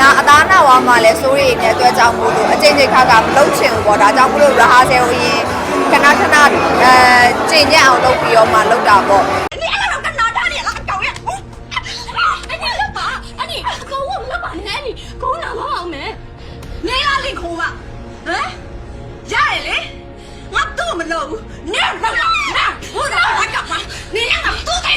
နာအသားနာဝါမှာလဲစိုးရိမ်နေတဲ့အတွက်ကြောင့်မို့လို့အချိန်ချင်းခါကမလုပ်ချင်ဘူးပေါ့ဒါကြောင့်မို့လို့ရဟာဆယ်ကိုအရင်ခဏခဏအဲချိန်ညက်အောင်လုပ်ပြီးတော့မှလုပ်တာပေါ့ 你那种跟哪吒的了，狗呀！哎，你干嘛？哎，你狗我们把你你狗哪么好没？你哪里哭吧？哎，家里嘞，我都没漏，你漏了，那我咋我干嘛？你让他都给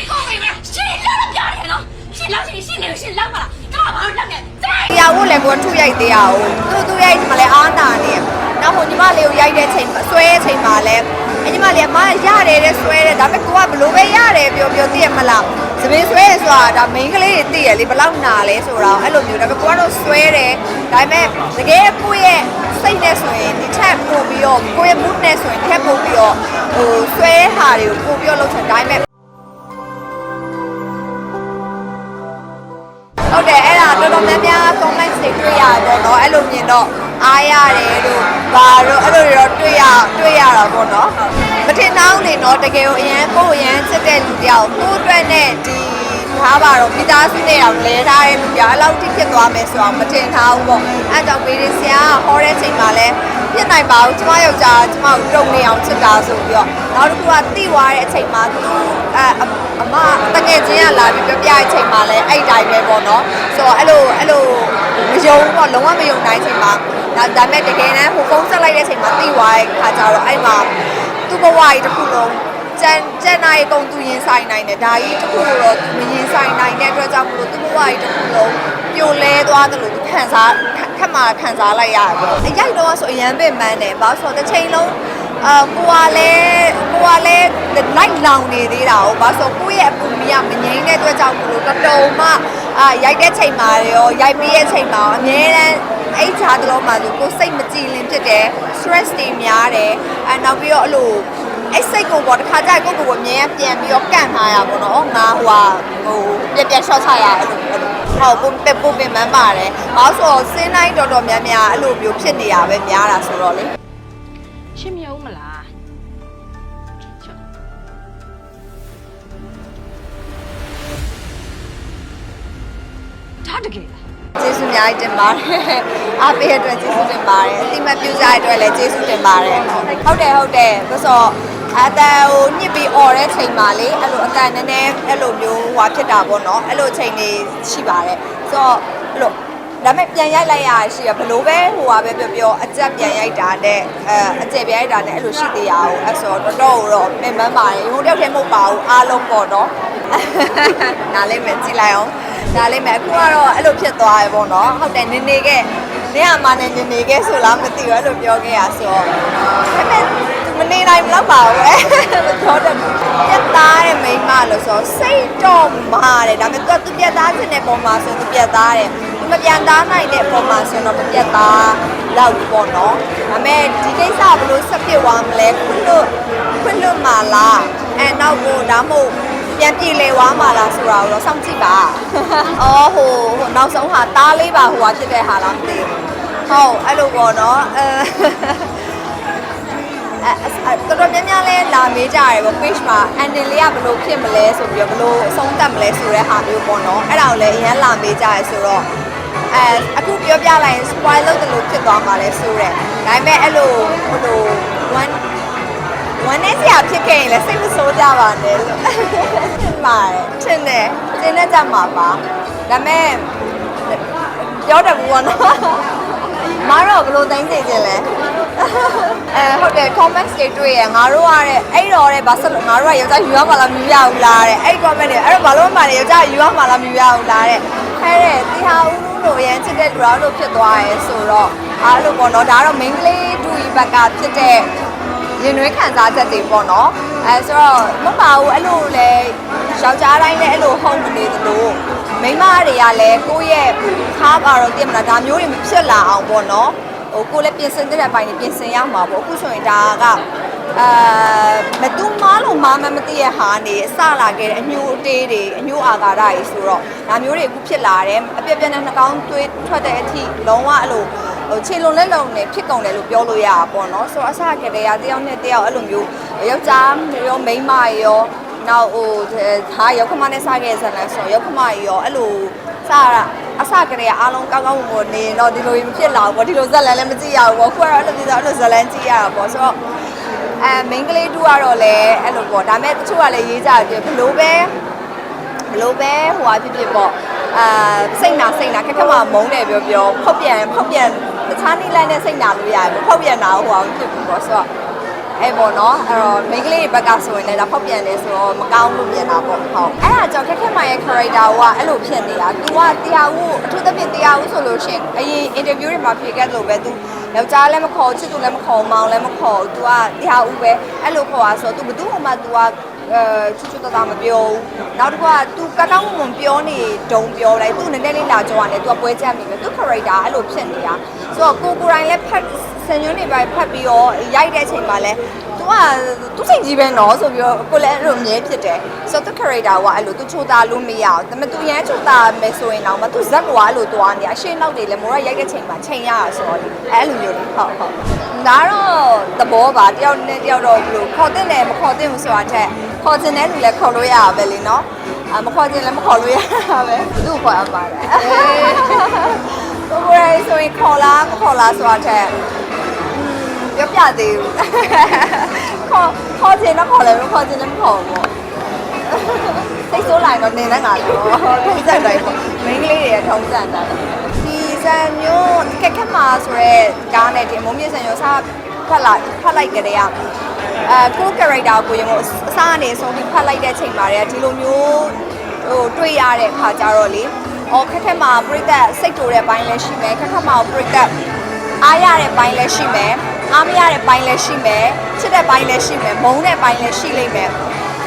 ရားဝတ်လည်းကိုယ်ထုရိုက်သေးရအောင်သူသူရိုက်ဒီမှာလည်းအားနာနေနောက်ဟိုညီမလေးကိုရိုက်တဲ့ချိန်မှာဆွဲတဲ့ချိန်မှာလည်းအညီမလေးကမရတယ်တဲ့ဆွဲတဲ့ဒါပေမဲ့ကိုကဘလို့ပဲရတယ်ပြောပြောသိရမလားသပင်းဆွဲရဆိုတာဒါ main ကလေးတွေသိရလေဘယ်လောက်နာလဲဆိုတော့အဲ့လိုမျိုးဒါပေမဲ့ကိုကတော့ဆွဲတယ်ဒါပေမဲ့တကယ်ကိုယ့်ရဲ့စိတ်နဲ့ဆိုရင်ဒီထက်ပို့ပြီးတော့ကိုယ့်ရဲ့ mood နဲ့ဆိုရင်ထက်ပို့ပြီးတော့ဟိုဆွဲဟာတွေကိုပို့ပြီးတော့လုပ်ချင်ဒါပေမဲ့ဟုတ်တယ်အဲ့ဒါတော်တော်များများ comment တွေတွေ့ရတယ်ပေါ့နော်အဲ့လိုမြင်တော့အားရတယ်လို့ဘာတော့အဲ့လိုတွေတော့တွေ့ရတွေ့ရတာပေါ့နော်မထင်တော့နေတော့တကယ်ကိုအရန်ကိုယ်အရန်စစ်တဲ့လူတယောက်ကိုယ့်အတွက်နဲ့ဒီထားပါတော့မိသားစုနဲ့တော့လဲထားတဲ့လူတယောက်အဲ့လောက်ထိဖြစ်သွားမယ်ဆိုတော့မထင်ထားဘူးပေါ့အဲ့ကြောင့်ပေရင်ဆရာကဟောတဲ့ချိန်မှာလဲဖြစ်နိုင်ပါဘူးကျမယောက်ျားကျမကိုတုံနေအောင်ချစ်တာဆိုပြီးတော့နောက်တစ်ခုကတိသွားတဲ့အချိန်မှာသူအဲအမတကယ်ချင်းကလာပြီးပြောပြတဲ့အချိန်မှာလဲအဲ့ဒီတိုင်းပဲပေါ့နော်ဆိုတော့အဲ့လိုအဲ့လိုမ ယုံတော့လုံးဝမယုံနိုင်ချိန်မှာဒါဒါမဲ့တကယ်တမ်းဟိုဖုန်းဆက်လိုက်တဲ့အချိန်မှာတိသွားတဲ့ခါကျတော့အဲ့မှာသူ့ဘဝကြီးတစ်ခုလုံးကျန်ကျန်နိုင်ကုန်သူရင်ဆိုင်နိုင်တယ်ဒါကြီးတစ်ခုတော့သူမရင်ဆိုင်နိုင်တဲ့အတွက်ကြောင့်မလို့သူ့ဘဝကြီးတစ်ခုလုံးပြိုလဲသွားတယ်လို့သူခံစားခက်မှခံစားလိုက်ရတယ်ပေါ့အရိုက်တော့ဆိုအရန်ပင်ပန်းတယ်ဘာလို့ဆိုတော့တစ်ချိန်လုံးအာကိုကလည်းကိုကလည်းလိုက်လောင်နေသေးတာ哦ဘာလို့ဆိုကိုယ့်ရဲ့အပူမီကမငြိမ်းတဲ့အတွက်ကြောင့်မလို့တော်တော်မှ အာရိုက်တဲ့ချိန်မှာရောရိုက်ပြီးတဲ့ချိန်မှာအများတန်းအဲ့ချားတလုံးမှာဆိုကိုယ်စိတ်မကြည်လင်ဖြစ်တယ် stress တွေများတယ်အဲနောက်ပြီးတော့အဲ့လိုအဲ့စိတ်ကိုပေါ့တစ်ခါကျရင်ကိုယ့်ကိုယ်ကိုအမြဲပြန်ပြီးတော့ကန့်ထားရပါတော့။ငါဟိုဟာဟိုပြက်ပြက် short ချရအဲ့လိုအဲ့လိုဟောပုံပက်ပုံပင်မှန်းပါတယ်။ဘာလို့ဆိုတော့စင်းတိုင်းတော်တော်များများအဲ့လိုမျိုးဖြစ်နေတာပဲများတာဆိုတော့လေရှင်းမရဘူးမလား ဒါတကယ်လားကျေးဇူးအများကြီးတင်ပါတယ်။အားပေးတဲ့အတွက်ကျေးဇူးတင်ပါတယ်။အတိမတ်ပြုကြတဲ့အတွက်လည်းကျေးဇူးတင်ပါတယ်။ဟုတ်တယ်ဟုတ်တယ်။ဆိုတော့အတန်ကိုညစ်ပြီးអော်တဲ့ချိန်မှာလေအဲ့လိုအတန်နည်းနည်းအဲ့လိုမျိုးဟွာဖြစ်တာပေါ့နော်။အဲ့လိုချိန်လေးရှိပါတယ်။ဆိုတော့အဲ့လို ဒါပေမဲ့ပြန်ရိုက်လိုက်ရရှိရဘလို့ပဲဟိုဟာပဲပြောပြောအကြက်ပြန်ရိုက်တာနဲ့အဲအကျက်ပြန်ရိုက်တာနဲ့အဲ့လိုရှိသေးရအောင်အဲ့ဆိုတော့တော်တော်တော့ပင်ပန်းပါတယ်ဟိုတယောက်တည်းမဟုတ်ပါဘူးအားလုံးပေါ့နော်နားလေးမယ်ကြည့်လိုက်အောင်နားလေးမယ်အခုကတော့အဲ့လိုဖြစ်သွားရပေါ့နော်ဟုတ်တယ်နေနေခဲ့နေရမှာနေနေနေခဲ့ဆိုလားမသိဘူးအဲ့လိုပြောခဲ့ရဆိုတော့ဒါပေမဲ့မနေနိုင်မလို့ပါဘူးအဲမပြောတတ်ဘူးပြတ်သားတဲ့မိန်းမလို့ဆိုတော့စိတ်တော့မာတယ်ဒါပေမဲ့သူကသူပြတ်သားခြင်းတဲ့ပုံမှာဆိုသူပြတ်သားတယ်သူ မပြန်သားနိုင်တဲ့ပုံမှာဆိုတော့မပြတ်သားလောက်ဘူးပေါ့နော်ဒါပေမဲ့ဒီကိစ္စဘယ်လိုဆက်ဖြစ်သွားမလဲခွလို့ခွလို့မာလားအဲနောက်ကိုဒါမှမဟုတ်ပြန်ပြေလေဝါမှာလားဆိုတာကိုတော့စောင့်ကြည့်ပါ။အော်ဟိုဟိုနောက်ဆုံးဟာတားလေးပါဟိုဟာဖြစ်တဲ့ဟာလားမသိဘူး။ဟုတ်အဲ့လိုပေါ့နော်အဲအဲတော်တော်များများလဲလာမေးကြရတယ်ပေါ့ page မှာ ending လေးကဘယ်လိုဖြစ်မလဲဆိုပြီးတော့ဘယ်လိုအဆုံးသတ်မလဲဆိုတဲ့ဟာမျိုးပေါ့နော်အဲ့ဒါကိုလည်းအရင်လာမေးကြရဆိုတော့ အဲအခုပြောပြလိုက်ရင် spoil လုပ်တယ်လို့ဖြစ်သွားမှာလဲဆိုတဲ့ဒါပေမဲ့အဲ့လိုဟိုလို one ဝန်နေစရာဖြစ်ခဲ့ရင်လည်းစိတ်မဆိုးကြပါနဲ့လို့ထင်ပါတယ်ထင်တယ်ထင်တဲ့ကြမှာပါဒါပေမဲ့ပြောတယ်ဘူးပေါ့နော်မတော့ဘယ်လိုတိုင်းနေခြင်းလဲအဲဟုတ်တယ် comments တွေတွေ့ရငါတို့ကတဲ့အဲ့တော့တဲ့ဘာဆက်လို့ငါတို့ကယောက်ျားယူရမှာလားမယူရဘူးလားတဲ့အဲ့ comment တွေအဲ့တော့ဘာလို့မှလည်းယောက်ျားယူရမှာလားမယူရဘူးလားတဲ့အဲ့တဲ့တီဟာဦး လူတို့ရန်ချစ်တဲ့လူတော်တို့ဖြစ်သွားရဲဆိုတော့အားလို့ပေါ့နော်ဒါကတော့ main ကလေးဒူဤဘက်ကဖြစ်တဲ့ရင်နွေးခံစားချက်တွေပေါ့နော်အဲဆိုတော့မဟုတ်ပါဘူးအဲ့လိုလေယောက်ျားတိုင်းလည်းအဲ့လိုဟုတ်မနေသလိုမိန်းမတွေကလည်းကိုယ့်ရဲ့ခါပါတော့ပြင်မလားဒါမျိုးတွေမဖြစ်လာအောင်ပေါ့နော်ဟိုကိုယ်လည်းပြင်ဆင်တဲ့ဘိုင်းတွေပြင်ဆင်ရမှာပေါ့အခုဆိုရင်ဒါက အာမတူမားလို့မာမမသိရဟာနေအစလာခဲ့တဲ့အညိုအတေးတွေအညိုအာဃာတတွေဆိုတော့ဒါမျိုးတွေအခုဖြစ်လာတယ်အပြက်ပြက်နဲ့နှကောင်းသွေးထွက်တဲ့အထိလုံးဝအဲ့လိုဟိုခြေလုံးလက်လုံးနဲ့ဖြစ်ကုန်တယ်လို့ပြောလို့ရတာပေါ့နော်ဆိုတော့အစကတည်းကတယောက်နဲ့တယောက်အဲ့လိုမျိုးယောက်ျားရောမိန်းမရောနောက်ဟိုဒါရောက်ခမနဲ့စားခဲ့စမ်းလဲဆိုတော့ရောက်ခမရောအဲ့လိုစတာအစကတည်းကအားလုံးကောင်းကောင်းမွန်မွန်နေရင်တော့ဒီလိုမဖြစ်လာဘူးပေါ့ဒီလိုဇက်လန်လည်းမကြည့်ရဘူးပေါ့ခုကတော့အဲ့လိုမျိုးဆိုအဲ့လိုဇက်လန်ကြည့်ရတာပေါ့ဆိုတော့ အဲ main ကလေးတူကတော့လည်းအဲ့လိုပေါ့ဒါပေမဲ့တချို့ကလည်းရေးကြတယ်ဘလို့ပဲဘလို့ပဲဟိုဟာဖြစ်ဖြစ်ပေါ့အာစိတ်နာစိတ်နာခက်ခက်မှမုန်းတယ်ပြောပြောဖောက်ပြန်ဖောက်ပြန်တခြားနည်းလမ်းနဲ့စိတ်နာလို့ရတယ်ဖောက်ပြန်တာဟိုဟာဖြစ်ဘူးပေါ့ဆိုတော့အဲ့ပေါ့နော်အဲ့တော့ main ကလေးတွေဘက်ကဆိုရင်လည်းဒါဖောက်ပြန်နေဆိုတော့မကောင်းလို့မြင်တာပေါ့ဟုတ်အဲ့ဒါကြောင့်ခက်ခက်မရဲ့ character ကအဲ့လိုဖြစ်နေတာ तू ကတရားဦးအထူးသဖြင့်တရားဦးဆိုလို့ရှိရင်အရင် interview တွေမှာဖြေခဲ့လို့ပဲ तू ယောက်ျားလည်းမခေါ်ချစ်သူလည်းမခေါ်မောင်လည်းမခေါ် तू ကတရားဦးပဲအဲ့လိုခေါ်တာဆိုတော့ तू ဘယ်သူမှ तू ကအဲချူချူတသားမပြောဘူးနောက်တစ်ခုက तू ကကောင်းမွန်ပြောနေတုံပြောလိုက် तू နည်းနည်းလေးလာကြောရတယ် तू ကပွဲချက်မိပဲ तू character အဲ့လိုဖြစ်နေတာဆိုတော့ကိုကိုယ်တိုင်လည်းဖတ်ဆန်ညွန်းတွေပဲဖတ်ပြီးတော့ရိုက်တဲ့အချိန်မှာလည်း သူကသူစိတ်ကြီးပဲနော်ဆိုပြီးတော့ကိုလည်းအဲ့လိုအမြဲဖြစ်တယ်ဆိုတော့သူ character ကအဲ့လိုသူချိုတာလို့မရအောင်ဒါပေမဲ့သူရမ်းချိုတာမယ်ဆိုရင်တော့မသူဇက်ကအဲ့လိုသွားနေအရှင်းနောက်တွေလည်းမိုးရရိုက်တဲ့ချိန်မှာချိန်ရတာဆိုတော့လေအဲ့လိုမျိုးဟုတ်ဟုတ်ဒါတော့သဘောပါတယောက်နဲ့တယောက်တော့ဘယ်လိုခေါ်တဲ့နဲ့မခေါ်တဲ့ဘူးဆိုတာထက်ခေါ်တဲ့နဲ့လူလည်းခေါ်လို့ရတာပဲလေနော်အမခေါ်ခြင်းလည်းမခေါ်လို့ရတာပဲသူ့ခေါ်ရပါတယ်ကိုကိုရိုင်းဆိုရင်ခေါ်လားမခေါ်လားဆိုတာထက် ပြောပြသေးဘူးခေါ်ခေါ်ချင်တော့ခေါ်တယ်မခေါ်ချင်လည်းမခေါ်ဘူးစိတ်ဆိုးလိုက်တော့နေနဲ့ငါလို့ထုံးစံတိုင်းပေါ့မိန်းကလေးတွေကထုံးစံတိုင်းဒီဇန်မျိုးကက်ခက်မာဆိုရဲကားနဲ့ဒီမုံမြင့်ဇန်မျိုးစားဖတ်လိုက်ဖတ်လိုက်ကြတဲ့အဲကို character ကိုရင်ကိုအစားအနေဆုံးပြီးဖတ်လိုက်တဲ့ချိန်မှာတည်းဒီလိုမျိုးဟိုတွေ့ရတဲ့ခါကြတော့လေအော်ခက်ခက်မာပြိသက်စိတ်တူတဲ့ဘိုင်းလည်းရှိမယ်ခက်ခက်မာပြိသက်အားရတဲ့ပိုင်းလည်းရှိမယ် အားမရတဲ့ပိုင်းလည်းရှိမယ်ချစ်တဲ့ပိုင်းလည်းရှိမယ်မုန်းတဲ့ပိုင်းလည်းရှိလိမ့်မယ်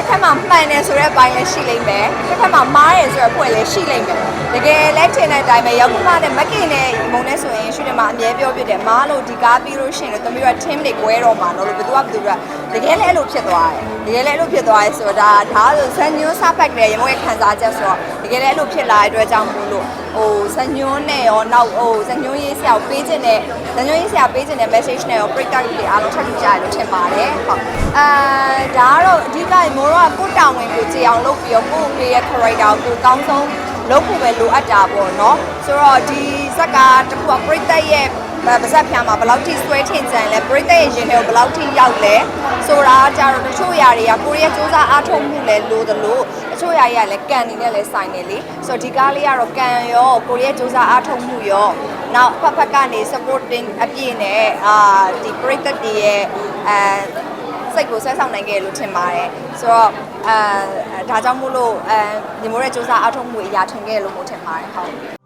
တစ်ခါမှမှန်တယ်ဆိုတဲ့ပိုင်းလည်းရှိလိမ့်မယ်တစ်ခါမှမားတယ်ဆိုတဲ့ဖွဲ့လည်းရှိလိမ့်မယ်တကယ်လဲထင်တဲ့အတိုင်းပဲရောက်မှနဲ့မကင်နဲ့မုန်းနဲ့ဆိုရင်ရှုတယ်မှာအမြဲပြောပြတယ်မားလို့ဒီကားပြီးလို့ရှိရင်တော့တမီးက team တွေကွဲတော့မှာနော်လို့ဘယ်သူကဘယ်သူကတကယ်လဲအဲ့လိုဖြစ်သွားတယ်တကယ်လဲအဲ့လိုဖြစ်သွားရဲဆိုတော့ဒါဒါဆိုဇန်ညွန်းစပတ်ကလေးရမွေးခံစားချက်ဆိုတော့တကယ်လဲအဲ့လိုဖြစ်လာတဲ့အတွက်ကြောင့်မို့လို့ဟိုဇန်ညွန်းနဲ့ရောနောက်ဟိုဇန်ညွန်းရေးဆရာကိုပေးခြင်းနဲ့ဇန်ညွန်းရေးဆရာပေးခြင်းနဲ့ message နဲ့ရောပရိသတ်တွေအားလုံးထပ်ထူကြရလို့ထင်ပါတယ်ဟုတ်အဲဒါကတော့အဓိကမိုးတော့ကိုတောင်းဝင်ကိုကြည်အောင်လုပ်ပြီးတော့ကိုပေးရဲ့ character ကိုကောင်းဆုံးလုပ်ဖို့ပဲလိုအပ်တာပေါ့နော်ဆိုတော့ဒီဇက်ကတခုကပရိသတ်ရဲ့ပါဇက်ဖြာမှာဘယ်လောက်ထိဆွဲထင်ကြံလဲပရိသတ်ရဲ့ရင်ထဲကိုဘယ်လောက်ထိရောက်လဲဆိုတာကြတော့တချို့ຢာတွေကကိုရီးယားစူးစမ်းအားထုတ်မှုလဲလိုသလိုတချို့ຢာတွေကလည်းကန်နေနဲ့လည်းဆိုင်နေလေဆိုတော့ဒီကားလေးကတော့ကန်ရောကိုရီးယားစူးစမ်းအားထုတ်မှုရောနောက်ဖက်ဖက်ကနေ supporting အပြည့်နဲ့အာဒီပရိသတ်တွေရဲ့အဲ စိတ်ကိုဆွဲဆောင်နိုင်ခဲ့လို့ထင်ပါတယ်ဆိုတော့အဲဒါကြောင့်မို့လို့အဲညီမိုးရဲ့စူးစမ်းအားထုတ်မှုအရာထင်ခဲ့လို့မို့ထင်ပါတယ်ဟုတ်